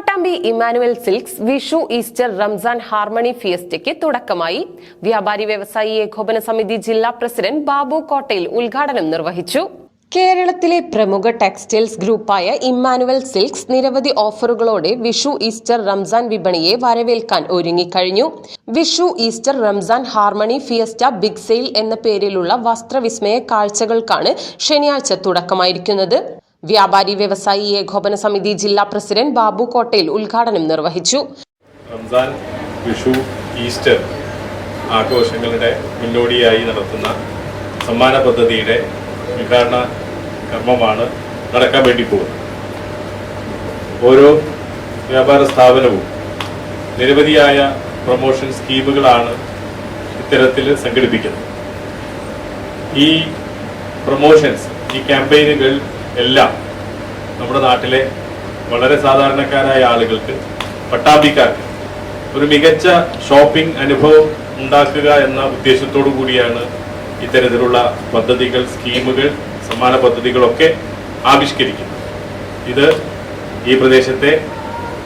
Pattambi Emmanuel silks Vishu Easter Ramzan harmony ഫിയസ്റ്റയ്ക്ക് തുടക്കമായി. വ്യാപാരി വ്യവസായി ഏകോപന സമിതി ജില്ലാ പ്രസിഡന്റ് ബാബു കോട്ടയിൽ ഉദ്ഘാടനം നിർവഹിച്ചു. കേരളത്തിലെ പ്രമുഖ ടെക്സ്റ്റൈൽസ് ഗ്രൂപ്പായ ഇമ്മാനുവൽ സിൽക്സ് നിരവധി ഓഫറുകളോടെ വിഷു ഈസ്റ്റർ റംസാൻ വിപണിയെ വരവേൽക്കാൻ ഒരുങ്ങിക്കഴിഞ്ഞു. Vishu Easter Ramzan harmony fiesta big sale എന്ന പേരിലുള്ള വസ്ത്രവിസ്മയ കാഴ്ചകൾക്കാണ് ശനിയാഴ്ച തുടക്കമായിരിക്കുന്നത്. വ്യാപാരി വ്യവസായി ഏകോപന സമിതി ജില്ലാ പ്രസിഡന്റ് ബാബു കോട്ടയിൽ ഉദ്ഘാടനം നിർവഹിച്ചു. റംസാൻ വിഷു ഈസ്റ്റർ ആഘോഷങ്ങളുടെ മുന്നോടിയായി നടത്തുന്ന സമ്മാന പദ്ധതിയുടെ ഉദ്ഘാടന കർമ്മമാണ് നടക്കാൻ വേണ്ടി പോകുന്നത്. ഓരോ വ്യാപാര സ്ഥാപനവും നിരവധിയായ പ്രൊമോഷൻ സ്കീമുകളാണ് ഇത്തരത്തിൽ സംഘടിപ്പിക്കുന്നത്. ഈ പ്രൊമോഷൻസ് ഈ ക്യാമ്പയിനുകൾ എല്ലാം നമ്മുടെ നാട്ടിലെ വളരെ സാധാരണക്കാരായ ആളുകൾക്ക് പട്ടാമ്പിക്കാർക്ക് ഒരു മികച്ച ഷോപ്പിംഗ് അനുഭവം ഉണ്ടാക്കുക എന്ന ഉദ്ദേശത്തോടു കൂടിയാണ് ഇത്തരത്തിലുള്ള പദ്ധതികൾ സ്കീമുകൾ സമ്മാന പദ്ധതികളൊക്കെ ആവിഷ്കരിക്കുന്നത്. ഇത് ഈ പ്രദേശത്തെ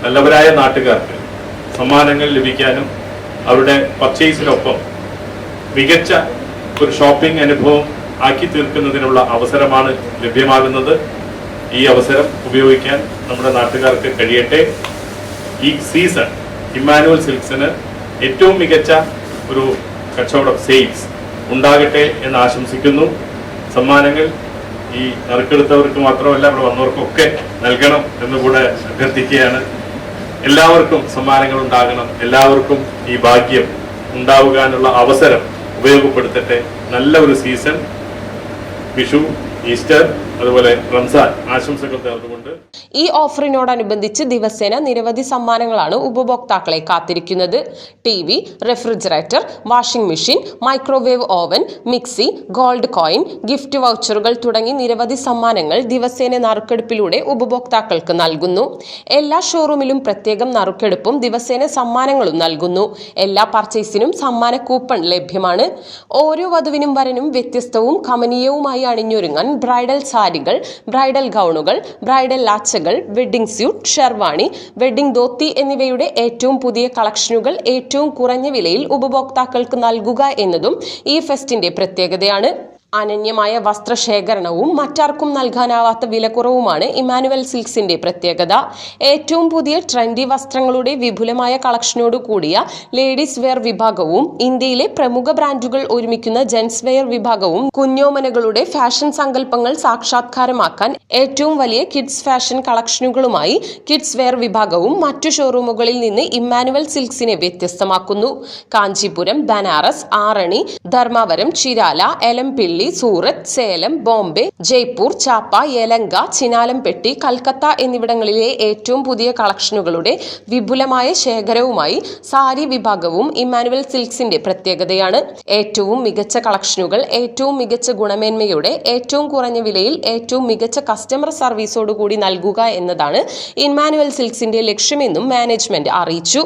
നല്ലവരായ നാട്ടുകാർക്ക് സമ്മാനങ്ങൾ ലഭിക്കാനും അവരുടെ പർച്ചേസിനൊപ്പം മികച്ച ഒരു ഷോപ്പിംഗ് അനുഭവം ആക്കി തീർക്കുന്നതിനുള്ള അവസരമാണ് ലഭ്യമാകുന്നത്. ഈ അവസരം ഉപയോഗിക്കാൻ നമ്മുടെ നാട്ടുകാർക്ക് കഴിയട്ടെ. ഈ സീസൺ ഇമ്മാനുവൽ സിൽക്സിന് ഏറ്റവും മികച്ച ഒരു കച്ചവടം സെയിൽസ് ഉണ്ടാകട്ടെ എന്ന് ആശംസിക്കുന്നു. സമ്മാനങ്ങൾ ഈ നറുക്കെടുത്തവർക്ക് മാത്രമല്ല ഇവിടെ വന്നവർക്കൊക്കെ നൽകണം എന്നുകൂടെ അഭ്യർത്ഥിക്കുകയാണ്. എല്ലാവർക്കും സമ്മാനങ്ങൾ ഉണ്ടാകണം. എല്ലാവർക്കും ഈ ഭാഗ്യം ഉണ്ടാവുവാനുള്ള അവസരം ഉപയോഗപ്പെടുത്തട്ടെ. നല്ല ഒരു സീസൺ വിഷു ഈസ്റ്റർ അതുപോലെ റംസാൻ ആശംസകൾ നേർന്നുകൊണ്ട് ഈ ഓഫറിനോടനുബന്ധിച്ച് ദിവസേന നിരവധി സമ്മാനങ്ങളാണ് ഉപഭോക്താക്കളെ കാത്തിരിക്കുന്നത്. T V refrigerator washing machine microwave oven mixie gold coin gift വൗച്ചറുകൾ തുടങ്ങി നിരവധി സമ്മാനങ്ങൾ ദിവസേന നറുക്കെടുപ്പിലൂടെ ഉപഭോക്താക്കൾക്ക് നൽകുന്നു. എല്ലാ ഷോറൂമിലും പ്രത്യേകം നറുക്കെടുപ്പും ദിവസേന സമ്മാനങ്ങളും നൽകുന്നു. എല്ലാ പർച്ചേസിനും സമ്മാന കൂപ്പൺ ലഭ്യമാണ്. ഓരോ വധുവിനും വരനും വ്യത്യസ്തവും കമനീയവുമായി അണിഞ്ഞൊരുങ്ങാൻ ബ്രൈഡൽ സാരികൾ ബ്രൈഡൽ ഗൗണുകൾ bridal ലാച്ചകൾ wedding suit sherwani wedding dhoti എന്നിവയുടെ ഏറ്റവും പുതിയ കളക്ഷനുകൾ ഏറ്റവും കുറഞ്ഞ വിലയിൽ ഉപഭോക്താക്കൾക്ക് നൽകുക എന്നതും ഈ ഫെസ്റ്റിന്റെ പ്രത്യേകതയാണ്. അനന്യമായ വസ്ത്രശേഖരണവും മറ്റാർക്കും നൽകാനാവാത്ത വിലക്കുറവുമാണ് ഇമാനുവൽ സിൽക്സിന്റെ പ്രത്യേകത. ഏറ്റവും പുതിയ ട്രെൻഡി വസ്ത്രങ്ങളുടെ വിപുലമായ കളക്ഷനോട് കൂടിയ ലേഡീസ് വെയർ വിഭാഗവും ഇന്ത്യയിലെ പ്രമുഖ ബ്രാൻഡുകൾ ഒരുമിക്കുന്ന ജെൻസ് വെയർ വിഭാഗവും കുഞ്ഞോമനകളുടെ ഫാഷൻ സങ്കല്പങ്ങൾ സാക്ഷാത്കാരമാക്കാൻ ഏറ്റവും വലിയ കിഡ്സ് ഫാഷൻ കളക്ഷനുകളുമായി കിഡ്സ് വെയർ വിഭാഗവും മറ്റു ഷോറൂമുകളിൽ നിന്ന് ഇമ്മാനുവൽ സിൽക്സിനെ വ്യത്യസ്തമാക്കുന്നു. കാഞ്ചീപുരം ബനാറസ് ആറണി ധർമാവരം ചിരാല എലംപിള്ളി സൂറത്ത് സേലം ബോംബെ ജയ്പൂർ ചാപ്പ യലങ്ക ചിനാലംപെട്ടി കൽക്കത്ത എന്നിവിടങ്ങളിലെ ഏറ്റവും പുതിയ കളക്ഷനുകളുടെ വിപുലമായ ശേഖരവുമായി സാരി വിഭാഗവും ഇമ്മാനുവൽ സിൽക്സിന്റെ പ്രത്യേകതയാണ്. ഏറ്റവും മികച്ച കളക്ഷനുകൾ ഏറ്റവും മികച്ച ഗുണമേന്മയോടെ ഏറ്റവും കുറഞ്ഞ വിലയിൽ ഏറ്റവും മികച്ച കസ്റ്റമർ സർവീസോടുകൂടി നൽകുക എന്നതാണ് ഇമ്മാനുവൽ സിൽക്സിന്റെ ലക്ഷ്യമെന്നും മാനേജ്മെന്റ് അറിയിച്ചു.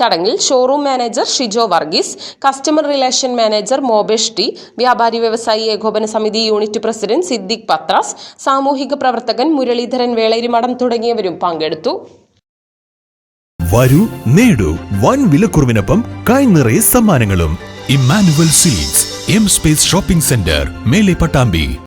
ചടങ്ങിൽ showroom manager Shijo Varghese customer relation manager Mobesh T വ്യാപാരി വ്യവസായി ഏകോപന സമിതി യൂണിറ്റ് പ്രസിഡന്റ് സിദ്ദിഖ് പത്രാസ് സാമൂഹിക പ്രവർത്തകൻ മുരളീധരൻ വേളരിമഠം തുടങ്ങിയവരും പങ്കെടുത്തു. വരൂ നേടൂ വൻ വിലക്കുറവിനൊപ്പം കൈ നിറയെ സമ്മാനങ്ങളും. Emmanuel silks M space shopping centre Mele Pattambi.